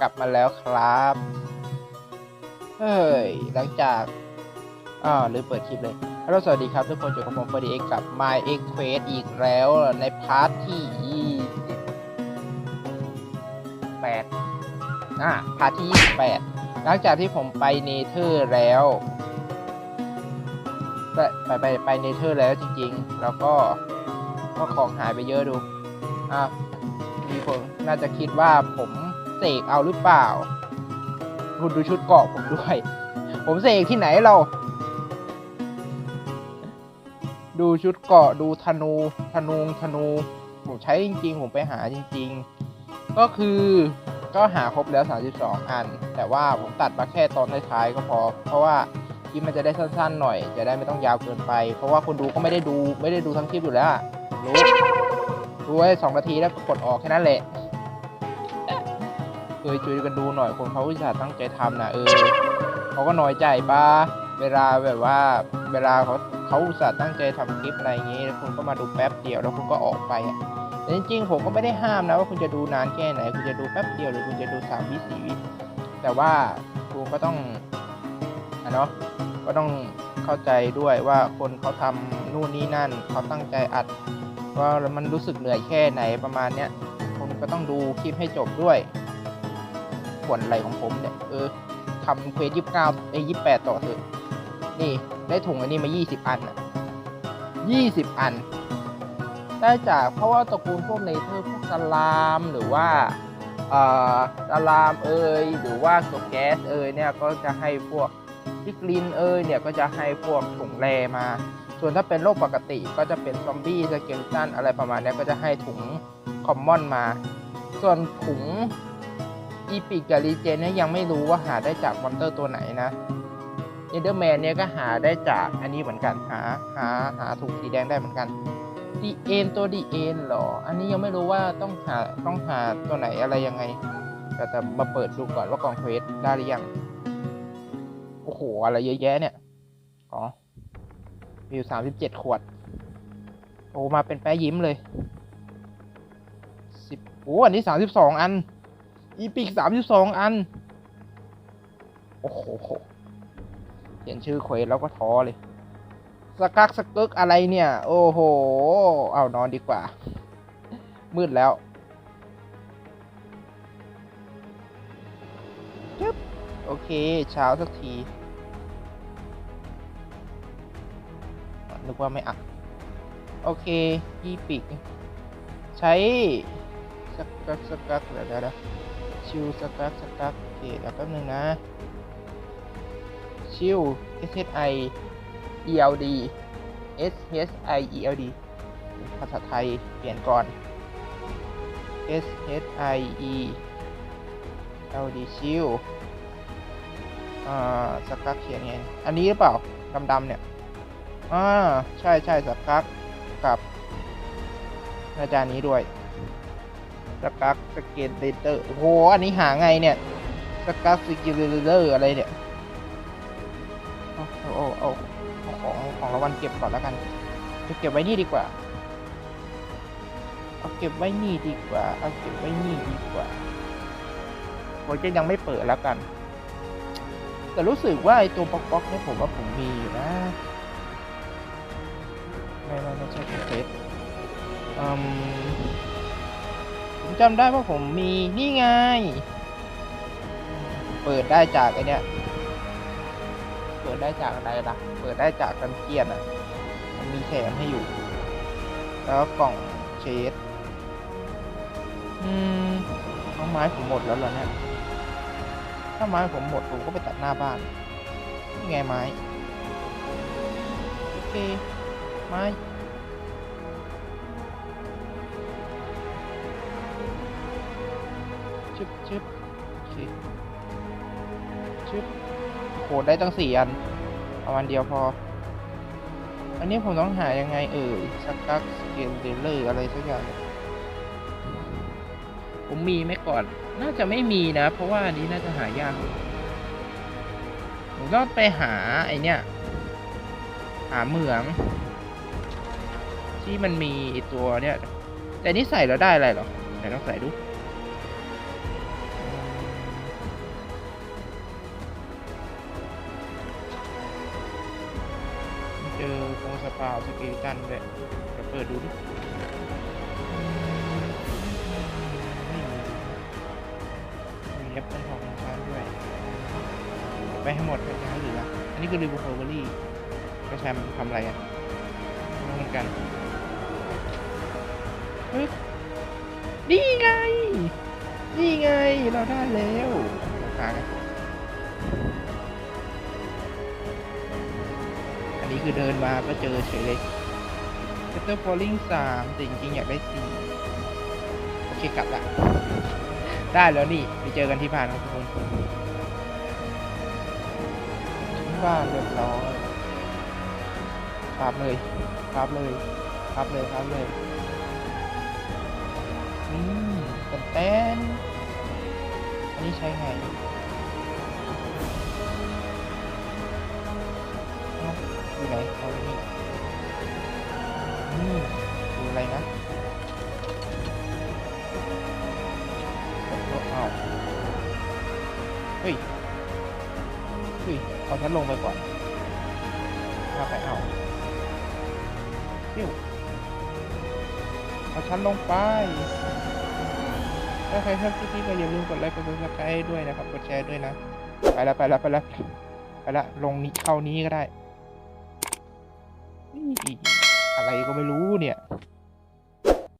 กลับมาแล้วครับ เฮ้ย หลังจากอ่าวลืมเปิดคลิปเลยฮัลโหลสวัสดีครับ ทุกคนอยู่กับผมฟอดีเอ็กกับ My X Quest อีกแล้วในพาร์ทที่28อะพาร์ทที่28หลังจากที่ผมไปเนเธอร์แล้วไปไปไปเนเธอร์แล้วจริงๆ แล้วก็ก็ของหายไปเยอะดู อะมีคนน่าจะคิดว่าผม สกเอาหรือเปล่า คุณดูชุดเกาะผมด้วย ผมเสกที่ไหนเรา ดูชุดเกาะดูธนูธนูธนูผมใช้จริง ๆ ผมไปหาจริง ๆ ก็คือก็หาครบแล้ว 32 อัน แต่ว่าผมตัดมาแค่ตอนท้ายๆก็พอ เพราะว่าคลิปมันจะได้สั้นๆหน่อย จะได้ไม่ต้องยาวเกินไป เพราะว่าคนดูก็ไม่ได้ดูไม่ได้ดูทั้งคลิปอยู่แล้วอะรู้ดูไว้สองนาทีแล้วก็กดออกแค่นั้นแหละ เคยช่วยกันดูหน่อยคนเขาอุตส่าห์ตั้งใจทำนะเออเขาก็น้อยใจปะเวลาแบบว่า เวลาเขาเขาอุตส่าห์ตั้งใจทำคลิปอะไรอย่างงี้แล้วคุณก็มาดูแป๊บเดียวแล้วคุณก็ออกไปอะแต่จริงๆผมก็ไม่ได้ห้ามนะว่าคุณจะดูนานแค่ไหน คุณจะดูแป๊บเดียวหรือคุณจะดูสามวิสี่วิแต่ว่าคุณก็ต้องอะเนาะก็ต้องเข้าใจด้วยว่าคนเขาทำนู่นนี่นั่นเขาตั้งใจอัดว่ามันรู้สึกเหนื่อยแค่ไหนประมาณเนี้ยคุณก็ต้องดูคลิปให้จบด้วย ผลอะไรของผมเนี่ยเออทำเควสยี่สิบเก้าไอ้ยี่แปดต่อเถอะนี่ได้ถุงอันนี้มายี่สิบอันอะยี่สิบอัน ได้จากเพราะว่าตระกูลพวกเนเธอร์พวกสลามหรือว่าเอ่อสลามเอยหรือว่าตัวแก๊สเอยเนี่ยก็จะให้พวกพิกลินเอยเนี่ยก็จะให้พวกถุงแรมา ส่วนถ้าเป็นโรคปกติก็จะเป็นซอมบี้สเกลตันอะไรประมาณนี้ก็จะให้ถุงคอมมอนมา ส่วนถุง อีพิกกับรีเจนเนี่ยยังไม่รู้ว่าหาได้จากมอนเตอร์ตัวไหนนะเอเดอร์แมนเนี่ยก็หาได้จากอันนี้เหมือนกันหาหาหาถุงสีแดงได้เหมือนกันดีเอ็นตัวดีเอ็นหรอ อันนี้ยังไม่รู้ว่าต้องหาต้องหาตัวไหนอะไรยังไงแต่แต่มาเปิดดูก่อนว่ากองเควสได้หรือยัง โอ้โห อะไรเยอะแยะเนี่ย อ๋อมีอยู่สามสิบเจ็ดขวด โอ้มาเป็นแป้ยิ้มเลยสิบโอ้อันนี้สามสิบสองอัน อีพิกสามสิบสองอัน โอ้โหเขียนชื่อเควสแล้วก็ท้อเลยสกักสกึกอะไรเนี่ย โอ้โห เอานอนดีกว่า มืดแล้วจึ๊บโอเค เช้าสักทีนึกว่าไม่อัดโอเคยี่ปีก ใช้สกักสกักเดี๋ยวเดี๋ยวเดี๋ยว ชิวสกักสกักโอเคเดี๋ยวแป๊บนึงนะ ชิว S H I E L D S H I E L D ภาษาไทยเปลี่ยนก่อน S H I E L D ชิวอ่าสกักเขียนไงอันนี้หรือเปล่าดำๆเนี่ยอ่าใช่ใช่สกักกับอาจารย์นี้ด้วย สกักสเกตเลเตอร์ โอ้โห อันนี้หาไงเนี่ยสกักสกตเลเตอร์อะไรเนี่ยเอาเอาเอาเอาของของรางวัลเก็บก่อนแล้วกัน จะเก็บไว้นี่ดีกว่า เอาเก็บไว้นี่ดีกว่า เอาเก็บไว้นี่ดีกว่าโปรเจกต์ยังไม่เปิดแล้วกัน แต่รู้สึกว่าไอตัวป๊อกป๊อกเนี่ยผมว่าผมมีอยู่นะไม่ไม่ไม่ใช่เป็นเฟสอืม ผมจำได้ว่าผมมีนี่ไง เปิดได้จากไอเนี้ยเปิดได้จากอะไรล่ะ เปิดได้จากกันเกียนอะ มันมีแถมให้อยู่ แล้วกล่องเชดอืมเอาไม้ผมหมดแล้วเหรอเนี่ย ถ้าไม้ผมหมดผมก็ไปตัดหน้าบ้านนี่ไงไม้ โอเค ไม้ ชึบชึบโอเคชึบโหได้ตั้งสี่อันเอาอันเดียวพอ อันนี้ผมต้องหายังไงเอ่ยสกักสเกลเดลเลอร์อะไรสักอย่างผมมีไหมก่อน น่าจะไม่มีนะ เพราะว่าอันนี้น่าจะหายากผมก็ไปหาไอเนี้ยหาเหมือง ที่มันมีตัวเนี้ยแต่นี่ใส่แล้วได้อะไรหรอไหนลองใส่ดู อโครงสปาสเกลิตันด้วยเดี๋ยวเปิดดูดิไม่มีแอปเปิลทองฟ้าด้วยเดี๋ยวไปให้หมดกันนะเหลือ อันนี้คือรีบูโคเวอรี่ก็แชมทำอะไรอะไม่เหมือนกันนี่ไง นี่ไง เราได้แล้วหากัน นี้คือเดินมาก็เจอเฉยเลยเซตเตอร์ฟอลลิงสามแต่จริงๆอยากได้สี่โอเคกลับละได้แล้วนี่ไปเจอกันที่บ้านครับทุกคนที่บ้านเรียบร้อยครับเลยครับเลยครับเลยครับเลยอืมแต่แต้นอันนี้ใช้ไง อยู่ไหนเอาไว้นี่อืมดูอะไรนะกดลบเอาเฮ้ยเฮ้ยเอาฉันลงไปก่อนถ้าไปเอาเดี๋ยวเอาฉันลงไปถ้าใครชอบคลิปนี้ก็อย่าลืมกดไลค์กดซับสไครต์ด้วยนะครับ กดแชร์ด้วยนะ ไปล้วไปล้วไปล้วไปล้วลงนี้เข้านี้ก็ได้ อะไรก็ไม่รู้เนี่ย